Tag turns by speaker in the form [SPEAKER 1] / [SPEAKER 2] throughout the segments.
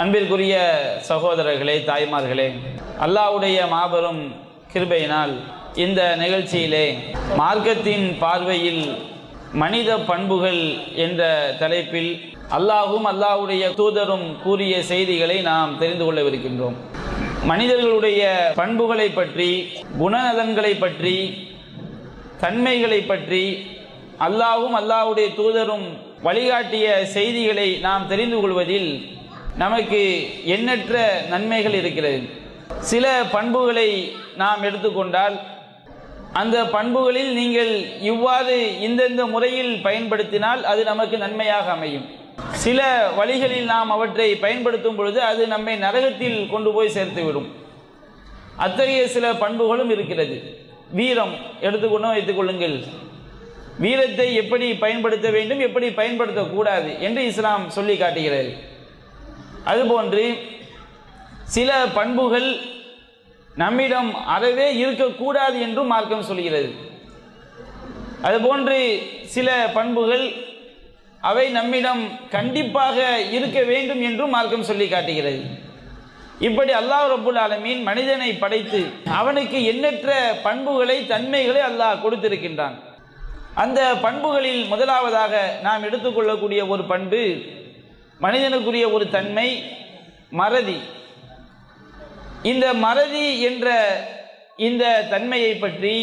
[SPEAKER 1] அன்பிற்குரிய சகோதரர்களே தாய்மார்களே அல்லாஹ்வுடைய மாபெரும் கிருபையினால் இந்த நிகழ்ச்சியிலே மார்க்கத்தின் பார்வையில் மனித பண்புகள் என்ற தலைப்பில் அல்லாஹும் அல்லாஹுடைய தூதரும் கூறிய செய்திகளை நாம் தெரிந்து கொள்ளவிருக்கின்றோம். மனிதர்களுடைய பண்புகளை பற்றி குணநலன்களை பற்றி தன்மைகளை பற்றி அல்லாஹும் அல்லாஹ்வுடைய தூதரும் வழிகாட்டிய செய்திகளை நாம் தெரிந்து கொள்வதில் நமக்கு எண்ணற்ற நன்மைகள் இருக்கிறது. சில பண்புகளை நாம் எடுத்துக்கொண்டால் அந்த பண்புகளில் நீங்கள் இவ்வாறு இந்தந்த முறையில் பயன்படுத்தினால் அது நமக்கு நன்மையாக அமையும். சில வழிகளில் நாம் அவற்றை பயன்படுத்தும் பொழுது அது நம்மை நரகத்தில் கொண்டு போய் சேர்த்துவிடும். அத்தகைய சில பண்புகளும் இருக்கிறது. வீரம் எடுத்துக்கொண்டு வைத்துக்கொள்ளுங்கள் வீரத்தை எப்படி பயன்படுத்த வேண்டும் எப்படி பயன்படுத்தக்கூடாது என்று இஸ்லாம் சொல்லி காட்டுகிறது. அதுபோன்று சில பண்புகள் நம்மிடம் அறவே இருக்கக்கூடாது என்றும் மார்க்கம் சொல்கிறது. அதுபோன்று சில பண்புகள் அவை நம்மிடம் கண்டிப்பாக இருக்க வேண்டும் என்றும் மார்க்கம் சொல்லி காட்டுகிறது. இப்படி அல்லாஹ் ரபுல் ஆலமீன் மனிதனை படைத்து அவனுக்கு எண்ணற்ற பண்புகளை தன்மைகளை அல்லாஹ் கொடுத்திருக்கின்றான். அந்த பண்புகளில் முதலாவதாக நாம் எடுத்துக்கொள்ளக்கூடிய ஒரு பண்பு மனிதனுக்குரிய ஒரு தன்மை மறதி. இந்த மறதி என்ற இந்த தன்மையை பற்றி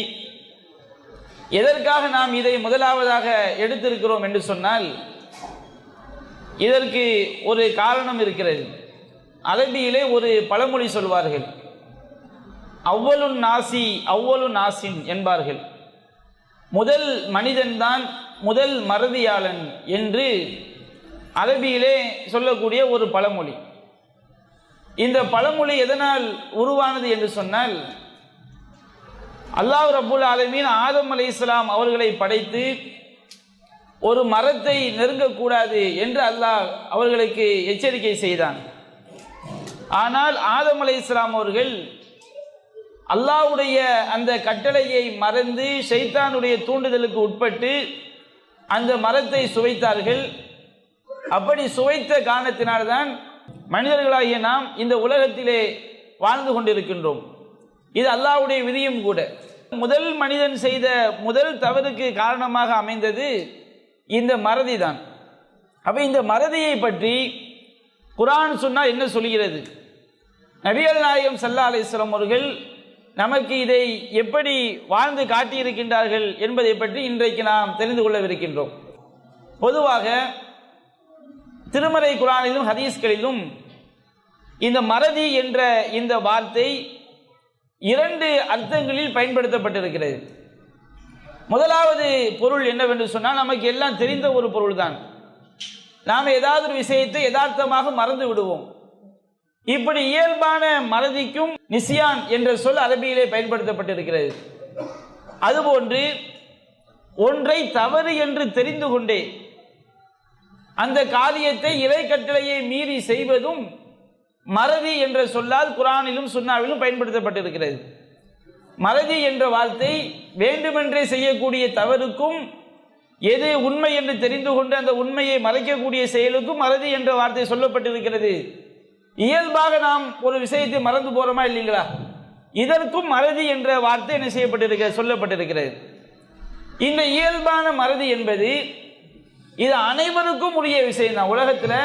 [SPEAKER 1] எதற்காக நாம் இதை முதலாவதாக எடுத்திருக்கிறோம் என்று சொன்னால் இதற்கு ஒரு காரணம் இருக்கிறது. அரபியிலே ஒரு பழமொழி சொல்வார்கள் அவ்வளு நாசி அவ்வளு நாசின் என்பார்கள். முதல் மனிதன்தான் முதல் மறதியாளன் என்று அரபியிலே சொல்லக்கூடிய ஒரு பழமொழி. இந்த பழமொழி எதனால் உருவானது என்று சொன்னால் அல்லாஹ் ரபுல் ஆலமீன் ஆதம் அலி இஸ்லாம் அவர்களை படைத்து ஒரு மரத்தை நெருங்கக்கூடாது என்று அல்லாஹ் அவர்களுக்கு எச்சரிக்கை செய்தான். ஆனால் ஆதம் அலி இஸ்லாம் அவர்கள் அல்லாஹ்வுடைய அந்த கட்டளையை மறந்து ஷைத்தானுடைய தூண்டுதலுக்கு உட்பட்டு அந்த மரத்தை சுவைத்தார்கள். அப்படி சுவைத்த காரணத்தினால்தான் மனிதர்களாகிய நாம் இந்த உலகத்திலே வாழ்ந்து கொண்டிருக்கின்றோம். இது அல்லாஹ்வுடைய விதியும் கூட. முதல் மனிதன் செய்த முதல் தவறுக்கு காரணமாக அமைந்தது இந்த மறதி தான் அப்போ இந்த மறதியை பற்றி குரான் சொன்னால் என்ன சொல்கிறது? நபிகள் நாயகம் சல்லா அலிஸ்லாம் அவர்கள் நமக்கு இதை எப்படி வாழ்ந்து காட்டியிருக்கின்றார்கள் என்பதை பற்றி இன்றைக்கு நாம் தெரிந்து கொள்ளவிருக்கின்றோம். பொதுவாக திருமறை குரானிலும் ஹதீஸ்களிலும் இந்த மறதி என்ற இந்த வார்த்தை இரண்டு அர்த்தங்களில் பயன்படுத்தப்பட்டிருக்கிறது. முதலாவது பொருள் என்னவென்று சொன்னால் நமக்கு எல்லாம் தெரிந்த ஒரு பொருள் தான் நாம் ஏதாவது ஒரு விஷயத்தை யதார்த்தமாக மறந்து விடுவோம். இப்படி இயல்பான மறதிக்கும் நிசியான் என்ற சொல் அரபியிலே பயன்படுத்தப்பட்டிருக்கிறது. அதுபோன்று ஒன்றை தவறு என்று தெரிந்து கொண்டே அந்த காரியத்தை இறை கட்டளையை மீறி செய்வதும் மறதி என்ற சொல்லால் குரானிலும் சுன்னாவிலும் பயன்படுத்தப்பட்டிருக்கிறது. மறதி என்ற வார்த்தை வேண்டுமென்றே செய்யக்கூடிய தவறுக்கும் எது உண்மை என்று தெரிந்து கொண்டு அந்த உண்மையை மறைக்கக்கூடிய செயலுக்கும் மறதி என்ற வார்த்தை சொல்லப்பட்டிருக்கிறது. இயல்பாக நாம் ஒரு விஷயத்தை மறந்து போறோமா இல்லைங்களா? இதற்கும் மறதி என்ற வார்த்தை என்ன செய்யப்பட்டிருக்கிறது சொல்லப்பட்டிருக்கிறது. இந்த இயல்பான மறதி என்பது இது அனைவருக்கும் உரிய விஷயம் தான். உலகத்தில்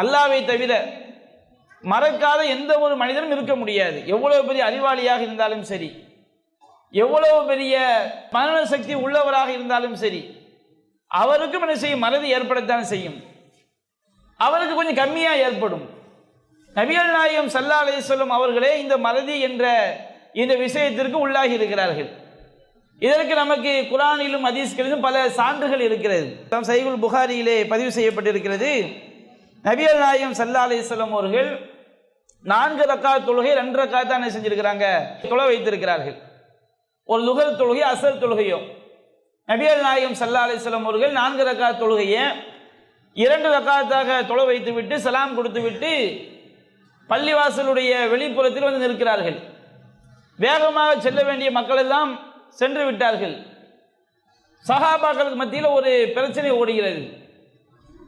[SPEAKER 1] அல்லாவை தவிர மறக்காத எந்த ஒரு மனிதனும் இருக்க முடியாது. எவ்வளவு பெரிய அறிவாளியாக இருந்தாலும் சரி எவ்வளவு பெரிய மரண சக்தி உள்ளவராக இருந்தாலும் சரி அவருக்கும் என்ன செய்யும்? மறதி ஏற்படத்தான் செய்யும். அவருக்கு கொஞ்சம் கம்மியாக ஏற்படும். நபிகள் நாயகம் சல்லா அலிஸ்வல்லம் அவர்களே இந்த மறதி என்ற இந்த விஷயத்திற்கு உள்ளாகி இருக்கிறார்கள். இதற்கு நமக்கு குரானிலும் ஹதீஸ்களிலும் பல சான்றுகள் இருக்கிறது. தம் சைகுல் புகாரியிலே பதிவு செய்யப்பட்டிருக்கிறது. நபியல் நாயகம் சல்லா அலிஸ்லாம் அவர்கள் நான்கு ரக்கா தொழுகை ரெண்டு ரக்கா தான் செஞ்சிருக்கிறாங்க? தொலை வைத்திருக்கிறார்கள். ஒரு லுகர் தொழுகை அசல் தொழுகையோ. நபியல் நாயகம் சல்லா அலிஸ்லாம் அவர்கள் நான்கு ரக்கா தொழுகையை இரண்டு ரக்காத்தாக தொலை வைத்து விட்டு சலாம் கொடுத்து விட்டு பள்ளிவாசலுடைய வெளிப்புறத்தில் வந்து நிற்கிறார்கள். வேகமாக செல்ல வேண்டிய மக்கள் எல்லாம் சென்று விட்டார்கள் சஹாபாக்களுக்கு மத்தியில் ஒரு பிரச்சனை ஓடுகிறது.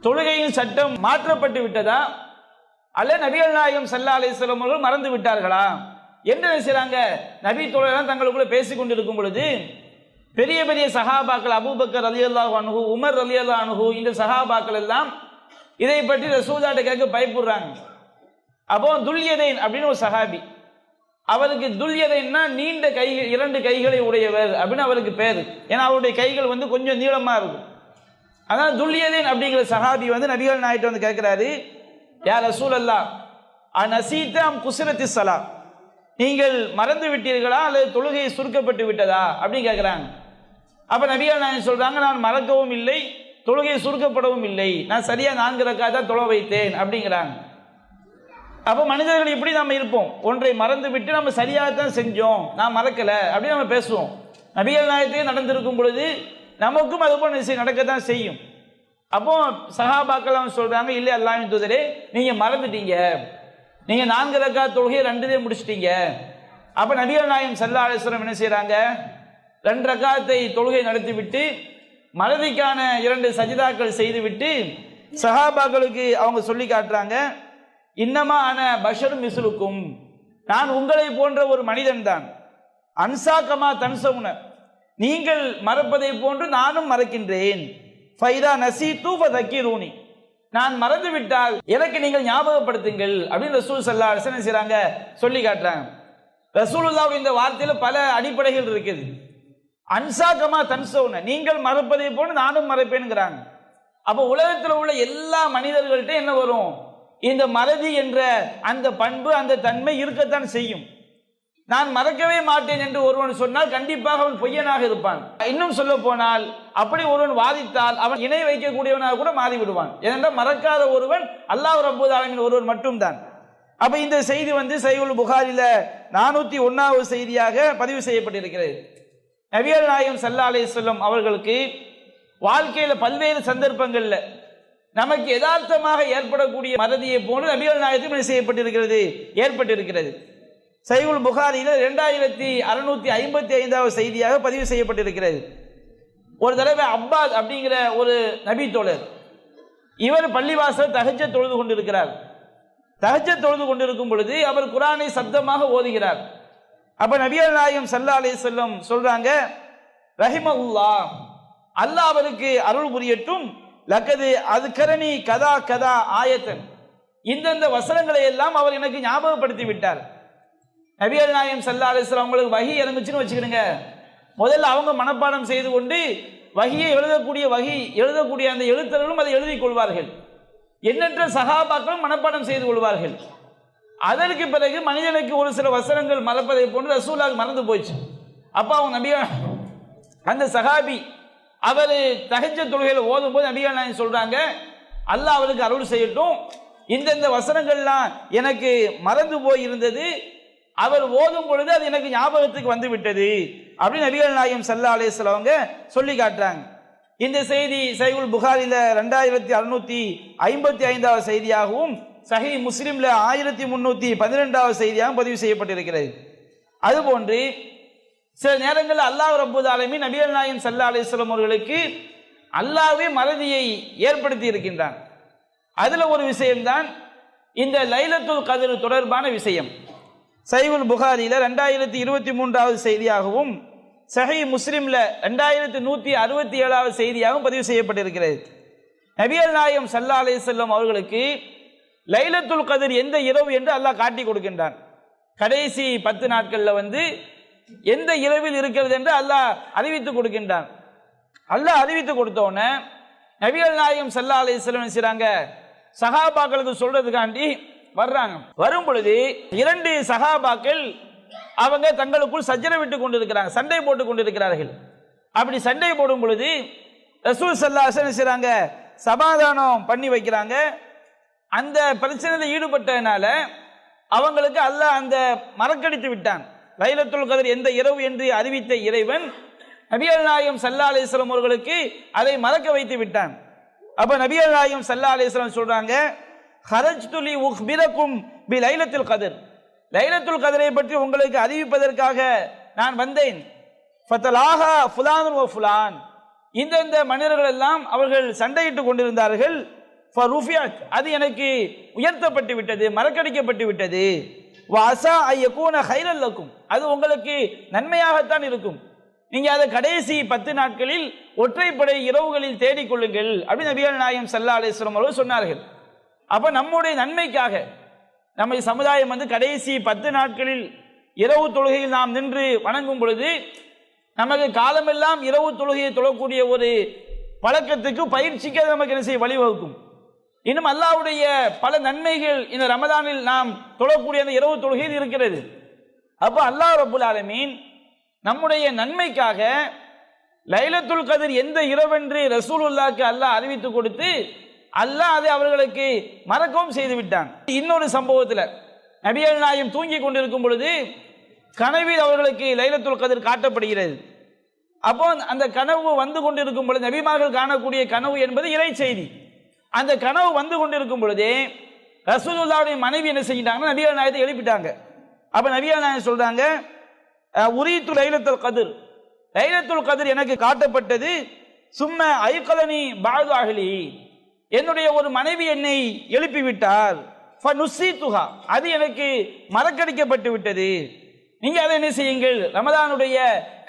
[SPEAKER 1] தொழுகையின் சட்டம் மாற்றப்பட்டு விட்டதா? அல்ல நபிகள் நாயகம் சல்லா அலிஸ்லாம் அவர்கள் மறந்து விட்டார்களா? என்ன செய்றாங்க நபி தோழர்கள் தங்களுக்குள்ள பேசிக் கொண்டிருக்கும் பொழுது பெரிய பெரிய சஹாபாக்கள் அபூபக்கர் அலி அல்லாஹ் அனுகு உமர் அலி அல்லாஹ் அனுகு இந்த சஹாபாக்கள் எல்லாம் இதை பற்றி ரசூதாட்ட கேட்க பயப்படுறாங்க. அப்போ துல்யதைன் அப்படின்னு ஒரு சஹாபி அவருக்கு துல்யதைன்னா நீண்ட கைகள் இரண்டு கைகளை உடையவர் அப்படின்னு அவருக்கு பேர். ஏன்னா அவருடைய கைகள் வந்து கொஞ்சம் நீளமா இருக்கும். அதான் துல்லியதேன் அப்படிங்கிற சஹாபி வந்து நபிகள் நாயிட்டு வந்து கேட்கிறாரு யார் ரசூல் அல்லா அநசீத்தாம் குசுரத்தி சலா நீங்கள் மறந்து விட்டீர்களா அல்லது தொழுகை சுருக்கப்பட்டு விட்டதா? அப்படின்னு கேட்குறாங்க. அப்ப நபிகள் நாயன் சொல்றாங்க நான் மறக்கவும் இல்லை தொழுகை சுருக்கப்படவும் இல்லை. நான் சரியா நான்கு ரக்கா தான் தொலை வைத்தேன். அப்படிங்கிறாங்க. அப்போ மனிதர்கள் இப்படி நம்ம இருப்போம். ஒன்றை மறந்து விட்டு நம்ம சரியாகத்தான் செஞ்சோம். நான் மறக்கல. அப்படின்னு நம்ம பேசுவோம். நபிகள் நாயகத்தையே நடந்திருக்கும் பொழுது நமக்கும் அது போல நடக்க நடக்கத்தான் செய்யும். அப்போ சஹாபாக்கள் அவங்க சொல்றாங்க இல்லை அல்லாஹ்வின் தூதரே நீங்க மறந்துட்டீங்க. நீங்க நான்கு ரக்கா தொழுகையை ரெண்டுதே முடிச்சிட்டீங்க. அப்ப நபிகள் நாயகம் சல்லா அலிஸ்வரம் என்ன செய்கிறாங்க ரெண்டு ரக்காத்தை தொழுகை நடத்திவிட்டு மறதிக்கான இரண்டு சஜிதாக்கள் செய்துவிட்டு சஹாபாக்களுக்கு அவங்க சொல்லி காட்டுறாங்க இன்னமா ஆன பஷரும் மிசுலுக்கும். நான் உங்களை போன்ற ஒரு மனிதன் தான். அன்சாக்கமா தன்சவுன நீங்கள் மறப்பதை போன்று நானும் மறக்கின்றேன். ஃபைதா நசீத்து ஃபதக்கிரூனி. நான் மறந்து விட்டால் எனக்கு நீங்கள் ஞாபகப்படுத்துங்கள் அப்படின்னு ரசூல் சல்லா அரசன் செய்றாங்க சொல்லி காட்டுறாங்க. ரசூலுல்லாவுடைய இந்த வார்த்தையில பல அடிப்படைகள் இருக்குது. அன்சாக்கமா தன்சவுன நீங்கள் மறப்பதை போன்று நானும் மறப்பேனுங்கிறாங்க. அப்போ உலகத்தில் உள்ள எல்லா மனிதர்கள்ட்ட என்ன வரும்? இந்த மறதி என்ற அந்த பண்பு அந்த தன்மை இருக்கத்தான் செய்யும். நான் மறக்கவே மாட்டேன் என்று ஒருவன் சொன்னால் கண்டிப்பாக அவன் பொய்யனாக இருப்பான். இன்னும் சொல்ல போனால் அப்படி ஒருவன் வாதித்தால் அவன் இணை வைக்கக்கூடியவனாக கூட மாறி விடுவான் ஏனென்றால் மறக்காத ஒருவன் அல்லாஹ் ரப்பூத் ஆலமின் ஒருவன் மட்டும்தான். அப்ப இந்த செய்தி வந்து சைவுல் புகாரில நானூத்தி ஒன்னாவது செய்தியாக பதிவு செய்யப்பட்டிருக்கிறது. நவியல் நாயகம் சல்லா அலையம் அவர்களுக்கு வாழ்க்கையில பல்வேறு சந்தர்ப்பங்கள்ல நமக்கு யதார்த்தமாக ஏற்படக்கூடிய மறதியை போன்று நபிகள் நாயகத்தில் செய்யப்பட்டிருக்கிறது? ஏற்பட்டிருக்கிறது. சைவுல் புகாரியில் இரண்டாயிரத்தி அறுநூத்தி ஐம்பத்தி ஐந்தாவது செய்தியாக பதிவு செய்யப்பட்டிருக்கிறது. ஒரு தடவை அப்பாஸ் அப்படிங்கிற ஒரு நபி தோழர் இவர் பள்ளிவாசல் தகச்ச தொழுது கொண்டிருக்கிறார். தகச்ச தொழுது கொண்டிருக்கும் பொழுது அவர் குரானை சப்தமாக ஓதுகிறார். அப்ப நபியல் நாயகம் சல்லா அலி செல்லம் சொல்றாங்க ரஹிமகுல்லா அல்லாஹ் அவருக்கு அருள் புரியட்டும் லக்கது அது கரணி கதா கதா ஆயத்தன். இந்தந்த வசனங்களை எல்லாம் அவர் எனக்கு ஞாபகப்படுத்தி விட்டார். நபியல் நாயம் சல்லா அலிஸ்லாம் அவங்களுக்கு வகி இறங்குச்சுன்னு வச்சுக்கிடுங்க. முதல்ல அவங்க மனப்பாடம் செய்து கொண்டு வகியை எழுதக்கூடிய வகி எழுதக்கூடிய அந்த எழுத்தர்களும் அதை எழுதிக் கொள்வார்கள். எண்ணற்ற சகாபாக்களும் மனப்பாடம் செய்து கொள்வார்கள். அதற்கு பிறகு மனிதனுக்கு ஒரு சில வசனங்கள் மறப்பதை போன்று ரசூலாக மறந்து போயிடுச்சு. அப்போ அவங்க நபியா அந்த சகாபி அவர் தகஜ தொழுகையில் ஓதும் போது நபிகள் நாயகம் சொல்றாங்க அல்லாஹ் அவருக்கு அருள் செய்யட்டும். இந்தந்த வசனங்கள்லாம் எனக்கு மறந்து போய் இருந்தது அவர் ஓதும் பொழுது அது எனக்கு ஞாபகத்துக்கு வந்து விட்டது. அப்படின்னு நபிகள் நாயகம் சல்லா அலேஸ்ல அவங்க சொல்லி காட்டுறாங்க. இந்த செய்தி சைகுல் புகாரில ரெண்டாயிரத்தி அறுநூத்தி ஐம்பத்தி ஐந்தாவது செய்தியாகவும் சஹி முஸ்லீமில் ஆயிரத்தி முன்னூத்தி பன்னிரெண்டாவது செய்தியாகவும் பதிவு செய்யப்பட்டிருக்கிறது. அதுபோன்று சில நேரங்களில் அல்லாஹ் ரப்பூத் ஆலமி நபியல் நாயகம் சல்லா அலிஸ்லாம் அவர்களுக்கு அல்லாஹ்வே மறதியை ஏற்படுத்தி இருக்கின்றான். அதில் ஒரு விஷயம்தான் இந்த லைலத்துல் கதிர் தொடர்பான விஷயம். சைவுல் புகாரியில் ரெண்டாயிரத்தி இருபத்தி மூன்றாவது செய்தியாகவும் சஹி முஸ்லீமில் ரெண்டாயிரத்தி நூற்றி அறுபத்தி ஏழாவது செய்தியாகவும் பதிவு செய்யப்பட்டிருக்கிறது. நபியல் நாயம் சல்லா அலிசல்லம் அவர்களுக்கு லைலத்துல் கதிர் எந்த இரவு என்று அல்லாஹ் காட்டி கொடுக்கின்றான். கடைசி பத்து நாட்களில் வந்து எந்த இரவில் இருக்கிறது என்று அல்லாஹ் அறிவித்து கொடுக்கின்றான். அல்லாஹ் அறிவித்து கொடுத்தோன்னே நபிகள் நாயகம் சல்லா அலிஸ்லம் செய்கிறாங்க சகாபாக்களுக்கு சொல்றதுக்காண்டி வர்றாங்க. வரும் பொழுது இரண்டு சகாபாக்கள் அவங்க தங்களுக்குள் சஜ்ஜனை விட்டு கொண்டிருக்கிறாங்க. சண்டை போட்டு கொண்டிருக்கிறார்கள். அப்படி சண்டை போடும் பொழுது ரசூல் சல்லா செய்கிறாங்க சமாதானம் பண்ணி வைக்கிறாங்க. அந்த பிரச்சனையில் ஈடுபட்டதுனால அவங்களுக்கு அல்லாஹ் அந்த மறக்கடித்து விட்டான். லைலத்துல் கதிர் எந்த இரவு என்று அறிவித்த இறைவன் நபியல் நாயகம் சல்லா அலிஸ்லாம் அவர்களுக்கு அதை மறக்க வைத்து விட்டான். அப்ப நபியல் நாயகம் சல்லா அலிஸ்லாம் சொல்றாங்க ஹரஜ் துலி உஹ்பிரக்கும் பி லைலத்துல் கதிர். லைலத்துல் கதிரை பற்றி உங்களுக்கு அறிவிப்பதற்காக நான் வந்தேன். ஃபத்தலாஹா ஃபுலான் ஓ ஃபுலான். இந்தந்த மனிதர்கள் எல்லாம் அவர்கள் சண்டையிட்டுக் கொண்டிருந்தார்கள். அது எனக்கு உயர்த்தப்பட்டு விட்டது மறக்கடிக்கப்பட்டு விட்டது. வாசா ஐயக்கூன ஹைரல்லக்கும் அது உங்களுக்கு நன்மையாகத்தான் இருக்கும். நீங்கள் அதை கடைசி பத்து நாட்களில் ஒற்றைப்படை இரவுகளில் தேடிக்கொள்ளுங்கள். அப்படின்னு நபிகள் நாயம் சல்லா அலிஸ்லாம் அவர்கள் சொன்னார்கள். அப்போ நம்முடைய நன்மைக்காக நம்ம சமுதாயம் வந்து கடைசி பத்து நாட்களில் இரவு தொழுகையில் நாம் நின்று வணங்கும் பொழுது நமக்கு காலமெல்லாம் இரவு தொழுகையை தொழக்கூடிய ஒரு பழக்கத்துக்கு பயிற்சிக்கு அது நமக்கு என்ன செய்ய வழிவகுக்கும். இன்னும் அல்லாவுடைய பல நன்மைகள் இந்த ரமதானில் நாம் தொழக்கூடிய அந்த இரவு தொழுகையில் இருக்கிறது. அப்போ அல்லாஹ் ரபுல் ஆலமீன் நம்முடைய நன்மைக்காக லைலத்துல் கதிர் எந்த இரவென்று ரசூலுல்லாக்கு அல்லாஹ் அறிவித்து கொடுத்து அல்லாஹ் அதை அவர்களுக்கு மறக்கவும் செய்து விட்டான். இன்னொரு சம்பவத்தில் நபியல் நாயம் தூங்கி கொண்டிருக்கும் பொழுது கனவில் அவர்களுக்கு லைலத்துல் கதிர் காட்டப்படுகிறது. அப்போ அந்த கனவு வந்து கொண்டிருக்கும் பொழுது நபிமார்கள் காணக்கூடிய கனவு என்பது இறை செய்தி. அந்த கனவு வந்து கொண்டிருக்கும் பொழுதே ரசூலுல்லாவுடைய மனைவி என்ன செஞ்சிட்டாங்கன்னா நபிகள் நாயத்தை எழுப்பிட்டாங்க. அப்ப நபிகள் நாயகம் சொல்றாங்க உரியத்து லைலத்துல் கதிர். லைலத்துல் கதிர் எனக்கு காட்டப்பட்டது சும்ம ஐக்கலனி பாது அகலி. என்னுடைய ஒரு மனைவி என்னை எழுப்பி விட்டார் ஃபனுஸ்ஸீத்துஹா. அது எனக்கு மறக்கடிக்கப்பட்டு விட்டது. நீங்க அதை என்ன செய்யுங்கள்? ரமதானுடைய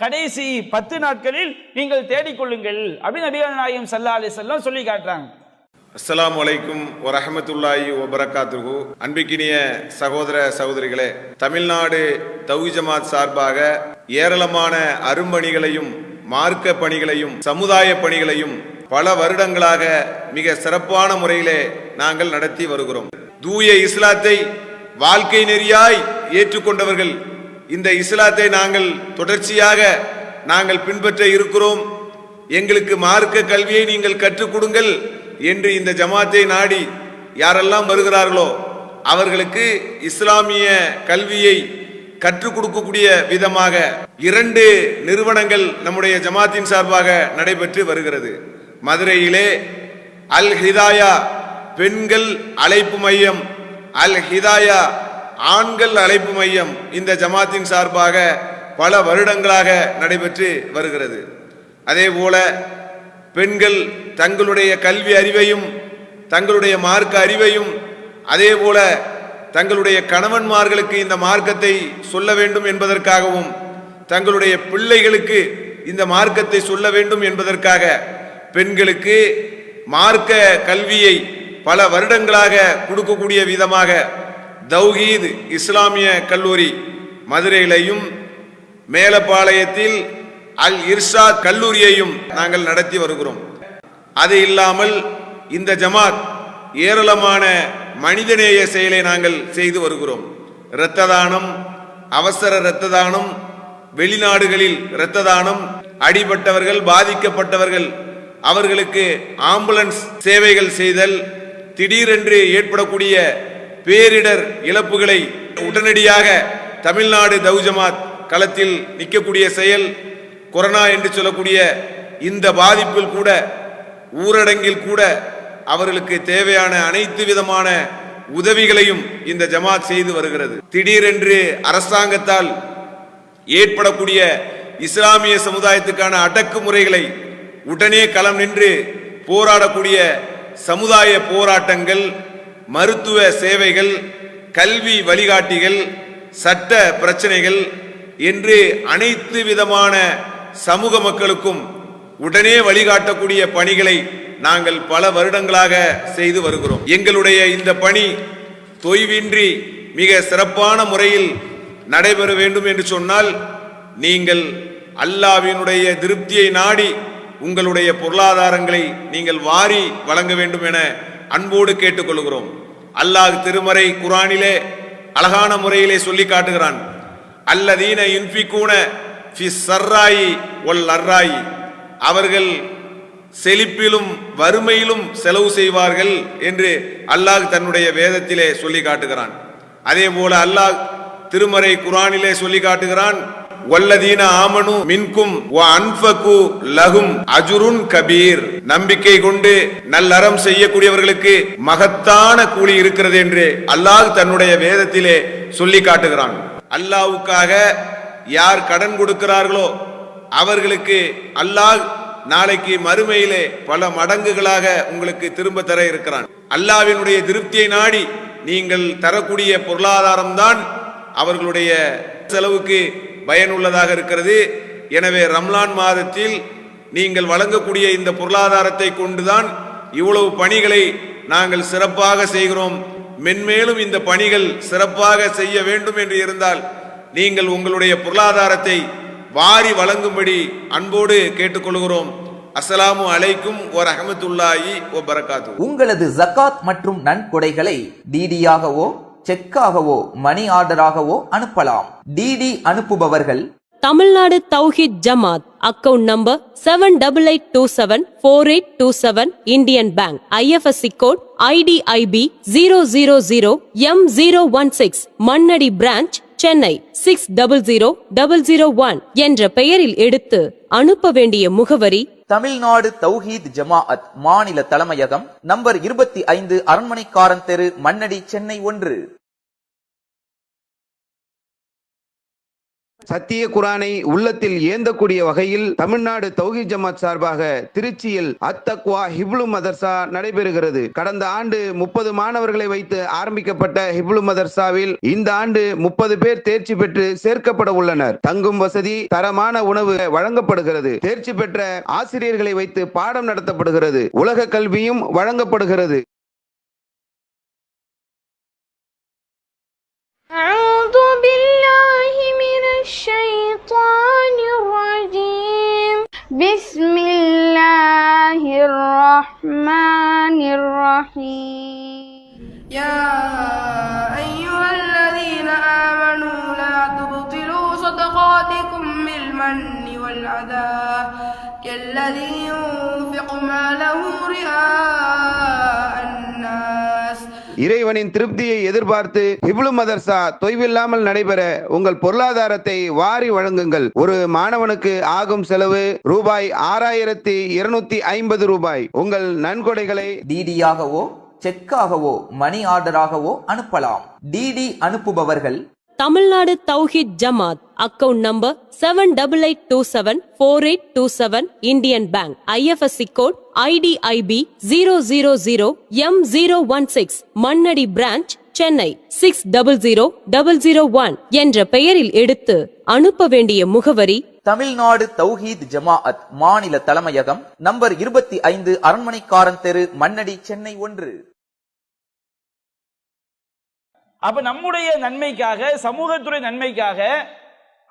[SPEAKER 1] கடைசி பத்து நாட்களில் நீங்கள் தேடிக்கொள்ளுங்கள். அப்படின்னு நபிகள் நாயகம் சல்லா அலி செல்லம் சொல்லி காட்டுறாங்க.
[SPEAKER 2] அஸ்ஸலாமு அலைக்கும் வரஹமத்துல்லாஹி ஒபரக்காத்துகு அன்பிக்கினிய சகோதர சகோதரிகளே தமிழ்நாடு தௌஹி ஜமாத் சார்பாக ஏராளமான அரும்பணிகளையும் மார்க்க பணிகளையும் சமுதாய பணிகளையும் பல வருடங்களாக மிக சிறப்பான முறையிலே நாங்கள் நடத்தி வருகிறோம். தூய இஸ்லாத்தை வாழ்க்கை நெறியாய் ஏற்றுக்கொண்டவர்கள் இந்த இஸ்லாத்தை நாங்கள் தொடர்ச்சியாக நாங்கள் பின்பற்ற இருக்கிறோம். எங்களுக்கு மார்க்க கல்வியை நீங்கள் கற்றுக் கொடுங்கள். என்று இந்த ஜமாத்தை நாடி யாரெல்லாம் வருகிறார்களோ அவர்களுக்கு இஸ்லாமிய கல்வியை கற்றுக் கொடுக்கக்கூடிய விதமாக இரண்டு நிறுவனங்கள் நம்முடைய ஜமாத்தின் சார்பாக நடைபெற்று வருகிறது. மதுரையிலே அல் ஹிதாயா பெண்கள் அழைப்பு மையம் அல் ஹிதாயா ஆண்கள் அழைப்பு மையம் இந்த ஜமாத்தின் சார்பாக பல வருடங்களாக நடைபெற்று வருகிறது. அதே போல பெண்கள் தங்களுடைய கல்வி அறிவையும் தங்களுடைய மார்க்க அறிவையும் அதே போல தங்களுடைய கணவன்மார்களுக்கு இந்த மார்க்கத்தை சொல்ல வேண்டும் என்பதற்காகவும் தங்களுடைய பிள்ளைகளுக்கு இந்த மார்க்கத்தை சொல்ல வேண்டும் என்பதற்காக பெண்களுக்கு மார்க்க கல்வியை பல வருடங்களாக கொடுக்கக்கூடிய விதமாக தௌஹீத் இஸ்லாமிய கல்லூரி மதுரையிலையும் மேலப்பாளையத்தில் அல் இர்ஷாத் கல்லூரியையும் நாங்கள் நடத்தி வருகிறோம். அது இல்லாமல் இந்த ஜமாத் ஏராளமான மனிதநேய செயலை நாங்கள் செய்து வருகிறோம். இரத்த தானம் அவசர இரத்த தானம் வெளிநாடுகளில் இரத்த தானம் அடிபட்டவர்கள் பாதிக்கப்பட்டவர்கள் அவர்களுக்கு ஆம்புலன்ஸ் சேவைகள் செய்தல் திடீரென்று ஏற்படக்கூடிய பேரிடர் இழப்புகளை உடனடியாக தமிழ்நாடு தௌஜமாத் களத்தில் நிற்கக்கூடிய செயல் கொரோனா என்று சொல்லக்கூடிய இந்த பாதிப்பில் கூட ஊரடங்கில் கூட அவர்களுக்கு தேவையான அனைத்து விதமான உதவிகளையும் இந்த ஜமாத் செய்து வருகிறது. திடீரென்று அரசாங்கத்தால் ஏற்படக்கூடிய இஸ்லாமிய சமுதாயத்துக்கான அடக்குமுறைகளை உடனே களம் நின்று போராடக்கூடிய சமுதாய போராட்டங்கள் மருத்துவ சேவைகள் கல்வி வழிகாட்டிகள் சட்ட பிரச்சனைகள் என்று அனைத்து விதமான சமூக மக்களுக்கும் உடனே வழிகாட்டக்கூடிய பணிகளை நாங்கள் பல வருடங்களாக செய்து வருகிறோம். எங்களுடைய இந்த பணி தொய்வின்றி மிக சிறப்பான முறையில் நடைபெற வேண்டும் என்று சொன்னால் நீங்கள் அல்லாவினுடைய திருப்தியை நாடி உங்களுடைய பொருளாதாரங்களை நீங்கள் வாரி வழங்க வேண்டும் என அன்போடு கேட்டுக்கொள்கிறோம். அல்லாஹ் திருமறை குரானிலே அழகான முறையிலே சொல்லி காட்டுகிறான். அல்லதீன இன்பிக்கூன ஃபி சர்ராயி ஒல் அர்ராயி. அவர்கள் செழிப்பிலும் வறுமையிலும் செலவு செய்வார்கள் என்று அல்லாஹ் தன்னுடைய வேதத்திலே சொல்லி காட்டுகிறான். அதே போல அல்லாஹ் திருமறை குரானிலே சொல்லி காட்டுகிறான் வல்லதீன ஆமனு மின்கும் வ லகும் அஜுருன் கபீர். நம்பிக்கை கொண்டு நல்லறம் செய்யக்கூடியவர்களுக்கு மகத்தான கூலி இருக்கிறது என்று அல்லாஹ் தன்னுடைய வேதத்திலே சொல்லி காட்டுகிறான். அல்லாஹ்வுக்காக யார் கடன் கொடுக்கிறார்களோ அவர்களுக்கு அல்லாஹ் நாளைக்கு மறுமையிலே பல மடங்குகளாக உங்களுக்கு திரும்ப தர இருக்கிறான். அல்லாவினுடைய திருப்தியை நாடி நீங்கள் தரக்கூடிய பொருளாதாரம்தான் அவர்களுடைய செலவுக்கு பயனுள்ளதாக இருக்கிறது. எனவே ரம்லான் மாதத்தில் நீங்கள் வழங்கக்கூடிய இந்த பொருளாதாரத்தை கொண்டுதான் இவ்வளவு பணிகளை நாங்கள் சிறப்பாக செய்கிறோம். மென்மேலும் இந்த பணிகள் சிறப்பாக செய்ய வேண்டும் என்று இருந்தால் நீங்கள் உங்களுடைய பொருளாதாரத்தை வாரி வழங்கும்படி அன்போடு கேட்டுக்கொள்கிறோம். அஸ்ஸலாமு அலைக்கும் ஓ ரஹமத்துல்லாஹி ஓ பரக்காத்து
[SPEAKER 3] உங்களது ஜகாத் மற்றும் நன்கொடைகளை டிடியாகவோ செக்காகவோ மணி ஆர்டராகவோ அனுப்பலாம். DD அனுப்புபவர்கள்
[SPEAKER 4] Tamil Nadu Thowheed Jamath account number seven double eight two seven four eight two seven Indian Bank. IFSC code IDIB zero zero zero M zero one six Mannady branch Chennai six double zero double zero one என்ற பெயரில் எடுத்து அனுப்ப வேண்டிய முகவரி
[SPEAKER 3] தமிழ்நாடு தௌஹீத் ஜமாஅத் மாநில தலைமையகம் number இருபத்தி ஐந்து அரண்மனைக்காரன் தெரு மண்ணடி சென்னை ஒன்று.
[SPEAKER 5] சத்திய குரானை உள்ளத்தில் ஏந்தக்கூடிய வகையில் தமிழ்நாடு தௌஹி ஜமாத் சார்பாக திருச்சியில் அத்தக்வா ஹிப்லு மதர்சா நடைபெறுகிறது கடந்த ஆண்டு முப்பது மாணவர்களை வைத்து ஆரம்பிக்கப்பட்ட ஹிப்லு மதர்சாவில் இந்த ஆண்டு முப்பது பேர் தேர்ச்சி பெற்று சேர்க்கப்பட உள்ளனர் தங்கும் வசதி தரமான உணவு வழங்கப்படுகிறது தேர்ச்சி பெற்ற ஆசிரியர்களை வைத்து பாடம் நடத்தப்படுகிறது உலக கல்வியும் வழங்கப்படுகிறது
[SPEAKER 6] أعوذ بالله من الشيطان الرجيم. بسم الله الرحمن الرحيم.
[SPEAKER 7] يا أيها الذين آمنوا لا تبطلوا صدقاتكم بالمن والأذى كالذي ينفق ماله رئاء الناس
[SPEAKER 5] இறைவனின் திருப்தியை எதிர்பார்த்து ஹிப்லு மதர்சா தொய்வில்லாமல் நடைபெற உங்கள் பொருளாதாரத்தை வாரி வழங்குங்கள். ஒரு மாணவனுக்கு ஆகும் செலவு ரூபாய் ஆறாயிரத்தி இருநூத்தி ஐம்பது ரூபாய். உங்கள் நன்கொடைகளை
[SPEAKER 3] டிடியாகவோ செக்காகவோ மணி ஆர்டராகவோ அனுப்பலாம். DD அனுப்புபவர்கள்
[SPEAKER 4] Tamil Nadu Thowheed Jamath account number seven double eight two seven four eight two seven Indian Bank. IFSC code IDIB zero zero zero M zero one six Mannady branch Chennai. Six double zero double zero one என்ற பெயரில் எடுத்து அனுப்ப வேண்டிய முகவரி
[SPEAKER 3] தமிழ்நாடு தௌஹீத் ஜமாஅத் மாநில தலைமையகம் number இருபத்தி ஐந்து அரண்மனைக்காரன் தெரு மண்ணடி சென்னை ஒன்று.
[SPEAKER 1] அப்ப நம்முடைய நன்மைக்காக சமூகத்துறை நன்மைக்காக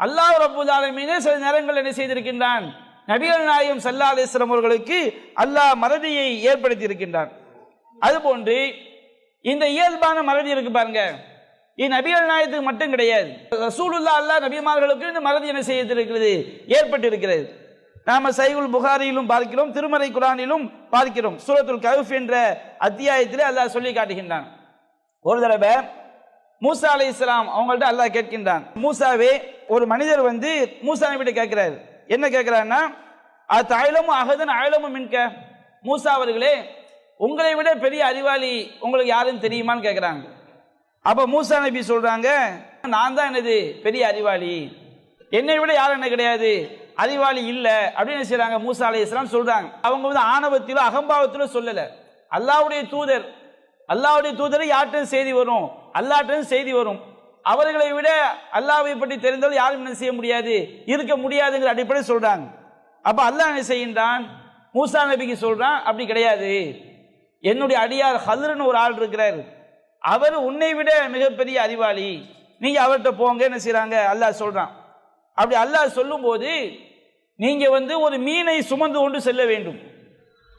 [SPEAKER 1] அல்லாஹ் ரப்பல் ஆலமீனே சில நேரங்கள் என்ன செய்திருக்கின்றான்? நபிகள் நாயம் சல்லா அலிஸ்லாம் அவர்களுக்கு அல்லாஹ் மறதியை ஏற்படுத்தி இருக்கின்றான் அதுபோன்று இந்த இயல்பான மறதி இருக்கு பாருங்க. இது நபிகள் நாயத்துக்கு மட்டும் கிடையாது. ரசூலுல்லா அல்லாஹ் நபிமார்களுக்கு இந்த மறதி என்ன செய்திருக்கிறது? ஏற்பட்டு இருக்கிறது நாம சைகுல் புகாரியிலும் பார்க்கிறோம் திருமறை குரானிலும் பார்க்கிறோம். சூரத்துல் கவுஃப் என்ற அத்தியாயத்திலே அல்லாஹ் சொல்லி காட்டுகின்றான். ஒரு தடவை மூசா அலை இஸ்லாம் அவங்கள்ட்ட அல்லாஹ் கேட்கின்றான். மூசாவே ஒரு மனிதர் வந்து மூசா நபிட்ட கேட்கிறாரு. என்ன கேட்கிறாருன்னா அது தாயிலமும் அகதன் அயலமும் மின்க? மூசா அவர்களே உங்களை விட பெரிய அறிவாளி உங்களுக்கு யாருன்னு தெரியுமான்னு கேட்குறாங்க. அப்போ மூசா நபி சொல்கிறாங்க நான் தான் என்னது பெரிய அறிவாளி. என்னை விட யாரும் என்ன கிடையாது. அறிவாளி இல்லை. அப்படின்னு செய்கிறாங்க மூசா அலை இஸ்லாம் சொல்கிறாங்க அவங்க வந்து ஆணவத்திலோ அகம்பாவத்திலோ சொல்லலை. அல்லாவுடைய தூதர் அல்லாவுடைய தூதரை யார்கிட்ட செய்தி வரும். அல்லாஹ்ட்ட செய்தி வரும். அவர்களை விட அல்லாவை பற்றி தெரிந்தால் யாரும் என்ன செய்ய முடியாது? இருக்க முடியாதுங்கிற அடிப்படையில் சொல்றாங்க. அப்ப அல்லாஹ் என்ன செய்கின்றான்? மூசா நபிக்கு சொல்றான் அப்படி கிடையாது. என்னுடைய அடியார் ஹல்ருன்னு ஒரு ஆள் இருக்கிறார். அவர் உன்னை விட மிகப்பெரிய அறிவாளி. நீங்க அவர்கிட்ட போங்க என்ன செய்கிறாங்க அல்லாஹ் சொல்றான். அப்படி அல்லாஹ் சொல்லும்போது நீங்க வந்து ஒரு மீனை சுமந்து கொண்டு செல்ல வேண்டும்.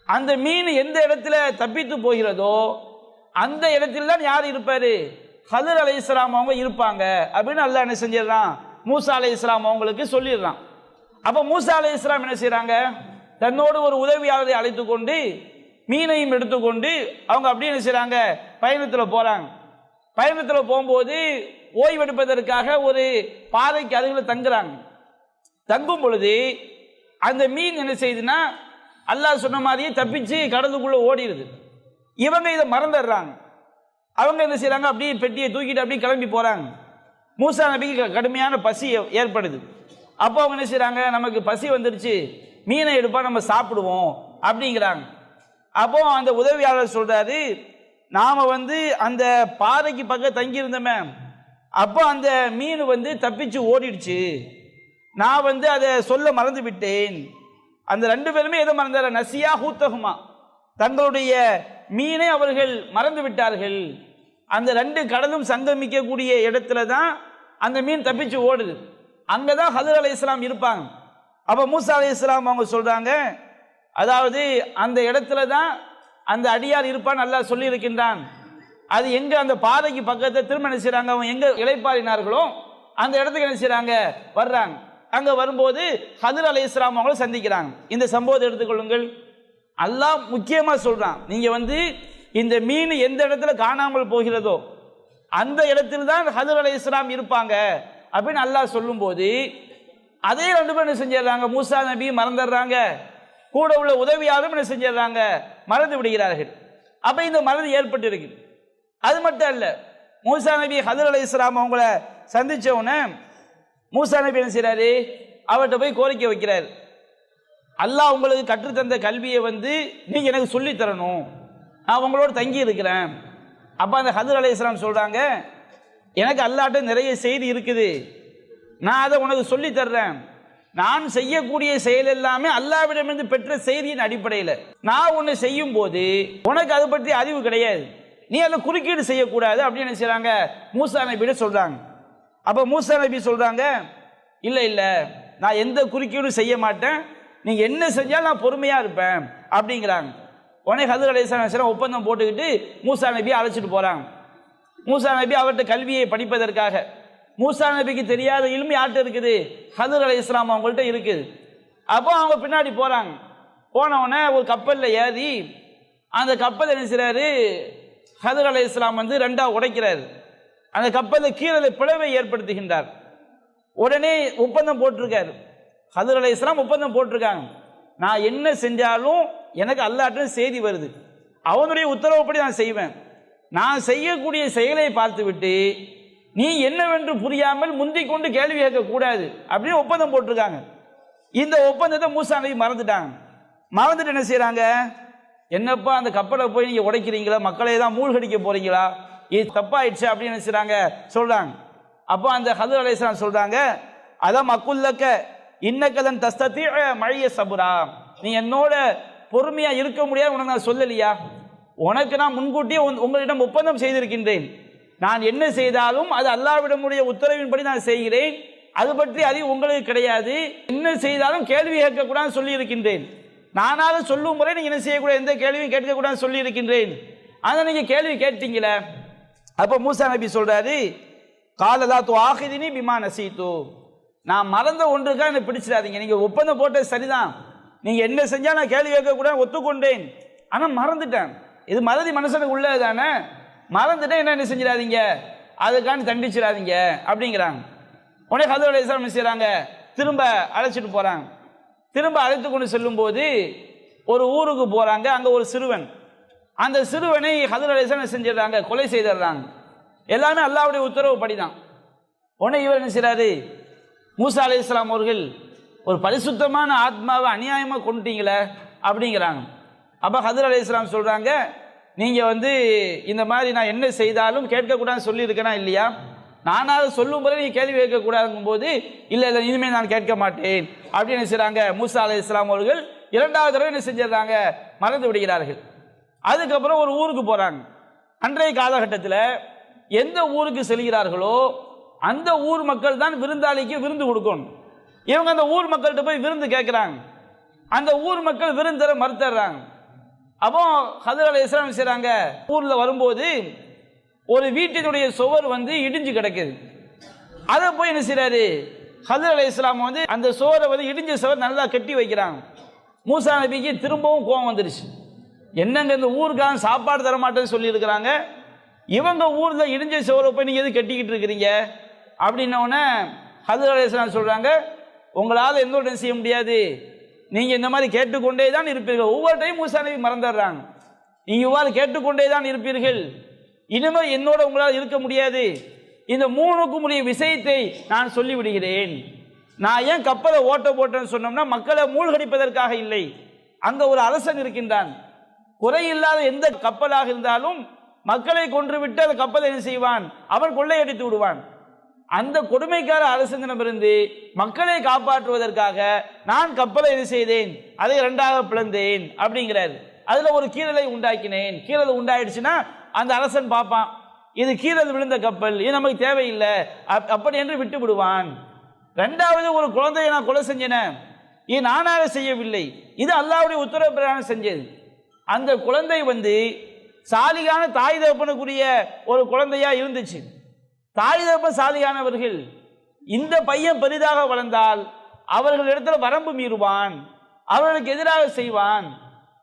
[SPEAKER 1] அந்த மீன் எந்த இடத்துல தப்பித்து போகிறதோ அந்த இடத்துல தான் யார் இருப்பாரு? ஹதர் அலை இஸ்லாம் அவங்க இருப்பாங்க. அப்படின்னு அல்லா என்ன செஞ்சிடறான்? மூசா அலை இஸ்லாம் அவங்களுக்கு சொல்லிடுறான். அப்ப மூசா அலை இஸ்லாம் என்ன செய்கிறாங்க தன்னோடு ஒரு உதவியாளரை அழைத்து கொண்டு மீனையும் எடுத்துக்கொண்டு அவங்க அப்படியே என்ன செய்கிறாங்க பயணத்தில் போறாங்க. பயணத்தில் போகும்போது ஓய்வெடுப்பதற்காக ஒரு பாறைக்கு அருகில் தங்குறாங்க. தங்கும் பொழுது அந்த மீன் என்ன செய்யுதுன்னா அல்லாஹ் சொன்ன மாதிரியே தப்பிச்சு கடலுக்குள்ள ஓடிடுது இவங்க இதை மறந்துடுறாங்க. அவங்க என்ன செய்கிறாங்க அப்படியே பெட்டியை தூக்கிட்டு அப்படியே கிளம்பி போறாங்க. மூசா நபிக்கு க- கடுமையான பசி ஏற்படுது. அப்போ அவங்க என்ன செய்கிறாங்க நமக்கு பசி வந்துருச்சு. மீனை எடுப்பா நம்ம சாப்பிடுவோம் அப்படிங்கிறாங்க. அப்போ அந்த உதவியாளர் சொல்றாரு நாம வந்து அந்த பாறைக்கு பக்கம் தங்கியிருந்தோமே அப்போ அந்த மீன் வந்து தப்பிச்சு ஓடிடுச்சு. நான் வந்து அதை சொல்ல மறந்து விட்டேன் அந்த ரெண்டு பேருமே எதை மறந்தார நசியா ஹூத்தகுமா தங்களுடைய மீனை அவர்கள் மறந்து விட்டார்கள். அந்த ரெண்டு கடலும் சங்கமிக்கக்கூடிய இடத்துல தான் அந்த மீன் தப்பிச்சு ஓடுது. அங்கே தான் ஹதர் அலி இஸ்லாம் இருப்பாங்க. அப்போ மூசா அலி இஸ்லாம் அவங்க சொல்கிறாங்க அதாவது அந்த இடத்துல தான் அந்த அடியார் இருப்பான் நல்லா சொல்லியிருக்கின்றான். அது எங்கே அந்த பாதைக்கு பக்கத்தை திரும்ப நினைச்சாங்க அவங்க எங்கே இளைப்பாறினார்களோ அந்த இடத்துக்கு நினைச்சாங்க வர்றாங்க. அங்கே வரும்போது ஹதர் அலி இஸ்லாம் அவங்களும் சந்திக்கிறாங்க. இந்த சம்பவத்தை எடுத்துக்கொள்ளுங்கள். அல்லாஹ் முக்கியமாக சொல்கிறான் நீங்கள் வந்து இந்த மீன் எந்த இடத்துல காணாமல் போகிறதோ அந்த இடத்துல தான் ஹதர் அலை இஸ்லாம் இருப்பாங்க அப்படின்னு அல்லாஹ் சொல்லும்போது அதே ரெண்டு பேரும் என்ன செஞ்சிடறாங்க? மூசா நபி மறந்துடுறாங்க. கூட உள்ள உதவியாளரும் என்ன செஞ்சிடறாங்க? மறந்து விடுகிறார்கள். அப்போ இந்த மறதி ஏற்பட்டு இருக்குது அது மட்டும் இல்லை மூசா நபி ஹதர் அலி இஸ்லாம் அவங்கள சந்திச்ச உடனே மூசா நபி என்ன செய்கிறாரு அவர்கிட்ட போய் கோரிக்கை வைக்கிறார். அல்லாஹ் உங்களுக்கு கற்றுத்தந்த கல்வியை வந்து நீங்கள் எனக்கு சொல்லி தரணும் நான் உங்களோட தங்கி இருக்கிறேன் அப்போ அந்த ஹதர் அலி இஸ்லாம் சொல்கிறாங்க எனக்கு அல்லாட்ட நிறைய செய்தி இருக்குது. நான் அதை உனக்கு சொல்லித்தர்றேன். நான் செய்யக்கூடிய செயல் எல்லாமே அல்லாவிடமிருந்து பெற்ற செய்தியின் அடிப்படையில். நான் ஒன்று செய்யும் போது உனக்கு அதை பற்றி அறிவு கிடையாது. நீ அதில் குறுக்கீடு செய்யக்கூடாது அப்படின்னு என்ன செய்கிறாங்க மூசா நபியிட சொல்கிறாங்க அப்போ மூசா நபி சொல்கிறாங்க இல்லை இல்லை நான் எந்த குறுக்கீடும் செய்ய மாட்டேன். நீங்கள் என்ன செஞ்சாலும் நான் பொறுமையாக இருப்பேன் அப்படிங்கிறாங்க. உடனே ஹதர் அலையாம் ஒப்பந்தம் போட்டுக்கிட்டு மூசா நபியை அழைச்சிட்டு போகிறாங்க மூசா நபி அவர்கிட்ட கல்வியை படிப்பதற்காக. மூசா நபிக்கு தெரியாத இல்மி யார்கிட்ட இருக்குது. ஹதர் அலி இஸ்லாம் அவங்கள்ட்ட இருக்குது. அப்போ அவங்க பின்னாடி போகிறாங்க போனவுடனே ஒரு கப்பலில் ஏறி அந்த கப்பல் என்ன செய்கிறாரு ஹதர் அலி இஸ்லாம் வந்து ரெண்டாக உடைக்கிறாரு. அந்த கப்பலில் கீழே பிளவை ஏற்படுத்துகின்றார். உடனே ஒப்பந்தம் போட்டிருக்காரு. ஹதர் அலை இஸ்லாம் ஒப்பந்தம் போட்டிருக்காங்க. நான் என்ன செஞ்சாலும் எனக்கு அல்லாட்ட செய்தி வருது. அவனுடைய உத்தரவுப்படி நான் செய்வேன். நான் செய்யக்கூடிய செயலை பார்த்துவிட்டு நீ என்னவென்று புரியாமல் முந்தி கொண்டு கேள்வி கேட்கக்கூடாது அப்படின்னு ஒப்பந்தம் போட்டிருக்காங்க. இந்த ஒப்பந்தத்தை மூசா நபி மறந்துட்டாங்க. மறந்துட்டு என்ன செய்கிறாங்க என்னப்பா அந்த கப்பலை போய் நீங்கள் உடைக்கிறீங்களா? மக்களை தான் மூழ்கடிக்க போகிறீங்களா இது தப்பாயிடுச்சு அப்படின்னு என்ன சொல்கிறாங்க அப்போ அந்த ஹதர் அலைஹிஸ்ஸலாம் சொல்கிறாங்க அதான் மக்குல்லக்க இன்னக்கதன் தஸ்தத்தி மழைய சபுரா. நீ என்னோட பொறுமையாக இருக்க முடியாது உனக்கு நான் சொல்லலையா? உனக்கு நான் முன்கூட்டியே உன்- உங்களிடம் ஒப்பந்தம் செய்திருக்கின்றேன். நான் என்ன செய்தாலும் அது அல்லாவிடமுடைய உத்தரவின்படி நான் செய்கிறேன். அது பற்றி அறிவு உங்களுக்கு கிடையாது. என்ன செய்தாலும் கேள்வி கேட்கக்கூடாது சொல்லி இருக்கின்றேன் நானாக சொல்லும் முறை நீங்கள் என்ன செய்யக்கூடாது? எந்த கேள்வியும் கேட்கக்கூடாது சொல்லி இருக்கின்றேன் நீங்கள் கேள்வி கேட்டீங்களே? அப்போ மூசா நபி சொல்கிறாரு காலதா தோ ஆகிதினி பிமா நசீத்து நான் மறந்த ஒன்றுக்காக என்னை பிடிச்சிடாதீங்க. நீங்கள் ஒப்பந்தம் போட்டது சரிதான். நீங்கள் என்ன செஞ்சால் நான் கேள்வி கேட்கக்கூடாது ஒத்துக்கொண்டேன். ஆனால் மறந்துட்டேன். இது மறதி மனுஷனுக்கு உள்ளது தானே? மறந்துட்டேன் என்ன என்ன செஞ்சிடாதீங்க? அதுக்காண்டி தண்டிச்சிடாதீங்க. அப்படிங்கிறாங்க. உடனே கதவு அலையாம் என்ன செய்கிறாங்க திரும்ப அழைச்சிட்டு போகிறாங்க திரும்ப அழைத்து கொண்டு செல்லும்போது ஒரு ஊருக்கு போகிறாங்க அங்கே ஒரு சிறுவன். அந்த சிறுவனை ஹதர் அலையாம் செஞ்சிடுறாங்க? கொலை செய்திடுறாங்க. எல்லாமே அல்லாவுடைய உத்தரவு படிதான் உடனே இவர் என்ன செய்கிறாரு மூசா அலி இஸ்லாம் அவர்கள் ஒரு பரிசுத்தமான ஆத்மாவை அநியாயமாக கொண்டுட்டீங்களே? அப்படிங்கிறாங்க. அப்போ ஹதர் அலி இஸ்லாம் சொல்கிறாங்க நீங்கள் வந்து இந்த மாதிரி நான் என்ன செய்தாலும் கேட்கக்கூடாதுன்னு சொல்லியிருக்கேனா இல்லையா? நானாவது சொல்லும் போது நீங்கள் கேள்வி கேட்கக்கூடாதுங்கும் போது இல்லை இல்லை இனிமேல் நான் கேட்க மாட்டேன். அப்படின்னு என்ன செய்கிறாங்க மூசா அலி இஸ்லாம் அவர்கள் இரண்டாவது தடவை என்ன செஞ்சிடறாங்க மறந்து விடுகிறார்கள். அதுக்கப்புறம் ஒரு ஊருக்கு போகிறாங்க அன்றைய காலகட்டத்தில் எந்த ஊருக்கு செல்கிறார்களோ அந்த ஊர் மக்கள் தான் விருந்தாளிக்கு விருந்து கொடுக்கணும். இவங்க அந்த ஊர் மக்கள்கிட்ட போய் விருந்து கேட்குறாங்க அந்த ஊர் மக்கள் விருந்தரை மறுத்துறாங்க. அப்போ ஹதர் அலி இஸ்லாம் செய்கிறாங்க ஊரில் வரும்போது ஒரு வீட்டினுடைய சுவர் வந்து இடிஞ்சு கிடக்குது. அதை போய் என்ன செய்கிறாரு ஹதர் அலி இஸ்லாம் வந்து அந்த சுவரை வந்து இடிஞ்ச சுவர் நல்லா கட்டி வைக்கிறாங்க. மூசா நபிக்கு திரும்பவும் கோவம் வந்துருச்சு. என்னங்க இந்த ஊருக்காக சாப்பாடு தர மாட்டேன்னு சொல்லியிருக்கிறாங்க? இவங்க ஊரில் இடிஞ்ச சுவரை போய் நீங்கள் எது கட்டிக்கிட்டு இருக்கிறீங்க? அப்படின்னோடனே உடனே ஹதர் சொல்கிறாங்க உங்களால் எந்த உடனே செய்ய முடியாது. நீங்கள் இந்த மாதிரி கேட்டுக்கொண்டே தான் இருப்பீர்கள். ஒவ்வொரு டைம் மூசா நபி மறந்துடுறாங்க. நீங்கள் இவ்வாறு கேட்டுக்கொண்டே தான் இருப்பீர்கள். இனிமேல் என்னோட உங்களால் இருக்க முடியாது. இந்த மூணுக்கும் உரிய விஷயத்தை நான் சொல்லிவிடுகிறேன். நான் ஏன் கப்பலை ஓட்ட போட்டேன்னு சொன்னோம்னா மக்களை மூழ்கடிப்பதற்காக இல்லை. அங்கே ஒரு அரசன் இருக்கின்றான். குறையில்லாத எந்த கப்பலாக இருந்தாலும் மக்களை கொன்றுவிட்டு அந்த கப்பலை என்ன செய்வான்? அவன் கொள்ளையடித்து விடுவான். அந்த கொடுமைக்கார அரசனிடமிருந்து மக்களை காப்பாற்றுவதற்காக நான் கப்பலை இது செய்தேன். அதை இரண்டாக பிளந்தேன் அப்படிங்கிறார். அதுல ஒரு கீழலை உண்டாக்கினேன். கீழல் உண்டாயிடுச்சுன்னா அந்த அரசன் பார்ப்பான் இது கீழல் விழுந்த கப்பல் இது நமக்கு தேவையில்லை. அப்படி என்று விட்டு விடுவான் ரெண்டாவது ஒரு குழந்தையை நான் கொலை செஞ்சேன இது நானாக செய்யவில்லை. இது அல்லாவுடைய உத்தரவு பிரகாரம் செஞ்சது. அந்த குழந்தை வந்து சாலிகான தாய் தகப்பனுக்குரிய ஒரு குழந்தையா இருந்துச்சு. தாய் தகப்பன் சாலிகானவர்கள் இந்த பையன் பெரிதாக வளர்ந்தால் அவர்கள் இடத்துல வரம்பு மீறுவான் அவர்களுக்கு எதிராக செய்வான்.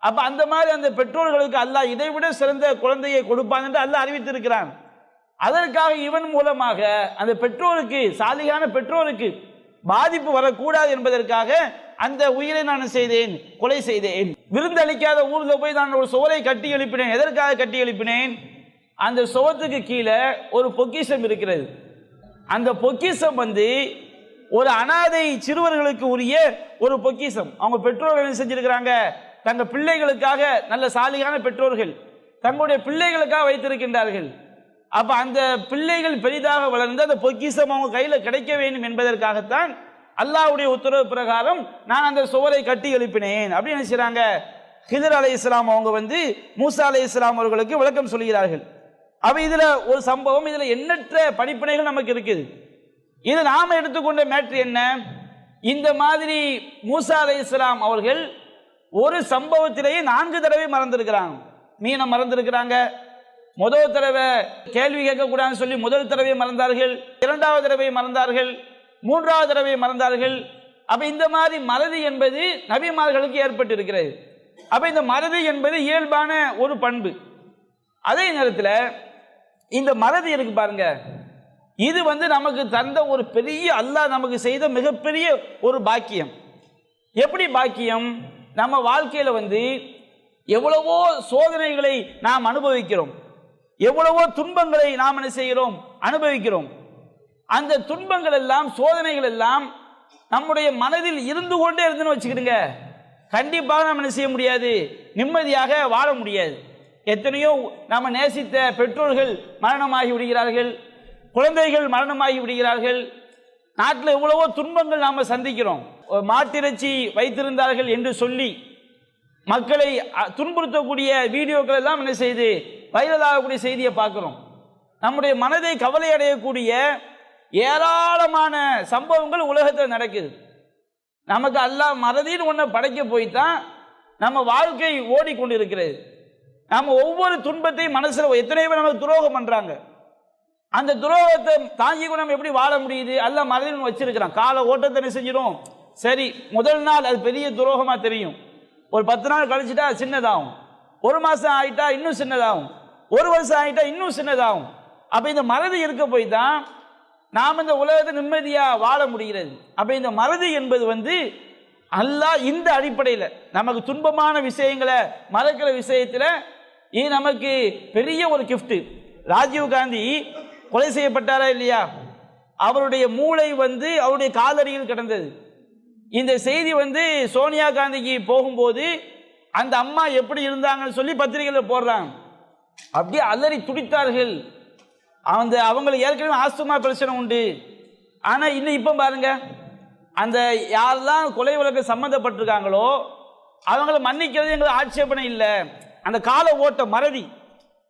[SPEAKER 1] அப்ப அந்த மாதிரி அந்த பெற்றோர்களுக்கு அல்லாஹ் இதை விட சிறந்த குழந்தையை கொடுப்பான் என்று அல்லாஹ் அறிவித்திருக்கிறான். அதற்காக இவன் மூலமாக அந்த பெற்றோருக்கு சாலிகான பெற்றோருக்கு பாதிப்பு வரக்கூடாது என்பதற்காக அந்த உயிரை நான் செய்தேன் கொலை செய்தேன். விருந்தளிக்காத ஊரில் போய் நான் ஒரு சுவரை கட்டி எழுப்பினேன். எதற்காக கட்டி எழுப்பினேன்? அந்த சுவத்துக்கு கீழே ஒரு பொக்கிஷம் இருக்கிறது. அந்த பொக்கிஷம் வந்து ஒரு அனாதை சிறுவர்களுக்கு உரிய ஒரு பொக்கிஷம். அவங்க பெற்றோர்கள் என்ன செஞ்சிருக்கிறாங்க? தங்க பிள்ளைகளுக்காக நல்ல சாலியான பெற்றோர்கள் தங்களுடைய பிள்ளைகளுக்காக வைத்திருக்கின்றார்கள். அப்போ அந்த பிள்ளைகள் பெரிதாக வளர்ந்து அந்த பொக்கிஷம் அவங்க கையில் கிடைக்க வேண்டும் என்பதற்காகத்தான் அல்லாஹ்வுடைய உத்தரவு பிரகாரம் நான் அந்த சுவரை கட்டி எழுப்பினேன். அப்படின்னு நினைச்சாங்க ஹிதர் அலை இஸ்லாம் அவங்க வந்து மூசா அலை இஸ்லாம் அவர்களுக்கு விளக்கம் சொல்கிறார்கள். அப்ப இதுல ஒரு சம்பவம் இதுல எண்ணற்ற படிப்பினைகள் நமக்கு இருக்குது. இது நாம எடுத்துக்கொண்ட மேட்ரு என்ன? இந்த மாதிரி மூசா அலை இஸ்லாம் அவர்கள் ஒரு சம்பவத்திலேயே நான்கு தடவை மறந்திருக்கிறாங்க. மீனை மறந்திருக்கிறாங்க. முதல் தடவை கேள்வி கேட்கக்கூடாதுன்னு சொல்லி முதல் தடவை மறந்தார்கள் இரண்டாவது தடவை மறந்தார்கள் மூன்றாவது தடவை மறந்தார்கள். அப்ப இந்த மாதிரி மறதி என்பது நபிமார்களுக்கு ஏற்பட்டிருக்கிறது. அப்ப இந்த மறதி என்பது இயல்பான ஒரு பண்பு. அதே நேரத்தில் இந்த மறதி இருக்கு பாருங்க. இது வந்து நமக்கு தந்த ஒரு பெரிய அல்லாஹ் நமக்கு செய்த மிகப்பெரிய ஒரு பாக்கியம். எப்படி பாக்கியம்? நம்ம வாழ்க்கையில் வந்து எவ்வளவோ சோதனைகளை நாம் அனுபவிக்கிறோம். எவ்வளவோ துன்பங்களை நாம் என்ன செய்கிறோம்? அனுபவிக்கிறோம். அந்த துன்பங்கள் எல்லாம் சோதனைகள் எல்லாம் நம்முடைய மனதில் இருந்து கொண்டே இருந்துன்னு வச்சுக்கிடுங்க. கண்டிப்பாக நம்ம என்ன செய்ய முடியாது? நிம்மதியாக வாழ முடியாது. எத்தனையோ நாம் நேசித்த பெற்றோர்கள் மரணமாகி விடுகிறார்கள் குழந்தைகள் மரணமாகி விடுகிறார்கள். நாட்டில் எவ்வளவோ துன்பங்கள் நாம் சந்திக்கிறோம். மாட்டிறைச்சி வைத்திருந்தார்கள் என்று சொல்லி மக்களை துன்புறுத்தக்கூடிய வீடியோக்கள் எல்லாம் என்ன செய்து வைரலாகக்கூடிய செய்தியை பார்க்குறோம். நம்முடைய மனதை கவலை அடையக்கூடிய ஏராளமான சம்பவங்கள் உலகத்தில் நடக்குது. நமக்கு அல்லா மறதின்னு ஒன்றை படைக்க போய்தான் நம்ம வாழ்க்கை ஓடிக்கொண்டிருக்கிறது. நம்ம ஒவ்வொரு துன்பத்தையும் மனசில் எத்தனை பேர் நமக்கு துரோகம் பண்ணுறாங்க அந்த துரோகத்தை தாங்கி கூட நம்ம எப்படி வாழ முடியுது? அல்ல மனதில் வச்சிருக்கிறான். கால ஓட்டத்தை என்ன செஞ்சிடும்? சரி முதல் நாள் அது பெரிய துரோகமாக தெரியும். ஒரு பத்து நாள் கழிச்சிட்டா அது சின்னதாகும். ஒரு மாதம் ஆகிட்டா இன்னும் சின்னதாகும். ஒரு வருஷம் ஆகிட்டா இன்னும் சின்னதாகும். அப்போ இந்த மறதி இருக்க போய் தான் நாம் இந்த உலகத்தை நிம்மதியாக வாழ முடிகிறது. அப்போ இந்த மறதி என்பது வந்து அல்லாஹ் இந்த அடிப்படையில் நமக்கு துன்பமான விஷயங்களை மறக்கிற விஷயத்தில் இது நமக்கு பெரிய ஒரு கிஃப்ட்டு ராஜீவ் காந்தி கொலை செய்யப்பட்டாரா இல்லையா? அவருடைய மூளை வந்து அவருடைய காலடியில் கிடந்தது. இந்த செய்தி வந்து சோனியா காந்திக்கு போகும்போது அந்த அம்மா எப்படி இருந்தாங்கன்னு சொல்லி பத்திரிகையில் போடுறாங்க அப்படியே அலறி துடித்தார்கள். அந்த அவங்களுக்கு ஏற்கனவே ஆஸ்துமா பிரச்சனை உண்டு. ஆனால் இன்னும் இப்போ பாருங்க. அந்த யாரெல்லாம் கொலை வழக்கு சம்மந்தப்பட்டிருக்காங்களோ அவங்கள மன்னிக்கிறது எங்களுக்கு ஆட்சேபனை இல்லை. அந்த கால ஓட்ட மறதி.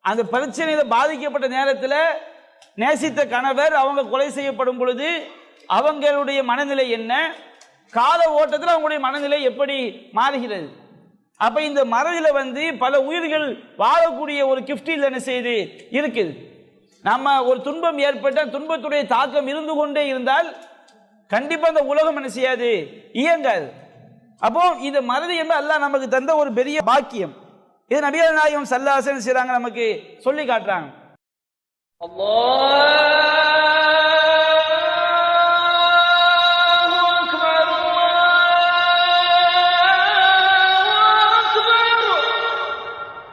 [SPEAKER 1] அந்த பிரச்சனையில் பாதிக்கப்பட்ட நேரத்தில் நேசித்த கணவர் அவங்க கொலை செய்யப்படும் பொழுது அவங்களுடைய மனநிலை என்ன? கால ஓட்டத்தில் அவங்களுடைய மனநிலை எப்படி மாறுகிறது? அப்ப இந்த மறதியில் வந்து பல உயிர்கள் வாழக்கூடிய ஒரு கிஃப்டில் என்ன செய்து இருக்குது. நம்ம ஒரு துன்பம் ஏற்பட்ட துன்பத்துடைய தாக்கம் இருந்து கொண்டே இருந்தால் கண்டிப்பா அந்த உலகம் என்ன செய்யாது? இயங்காது. அப்போ இந்த மறதி என்பது அல்ல நமக்கு தந்த ஒரு பெரிய பாக்கியம். இது நபியல் நாயகம் சல்லாசன் செய்றாங்க நமக்கு சொல்லி காட்டுறாங்க.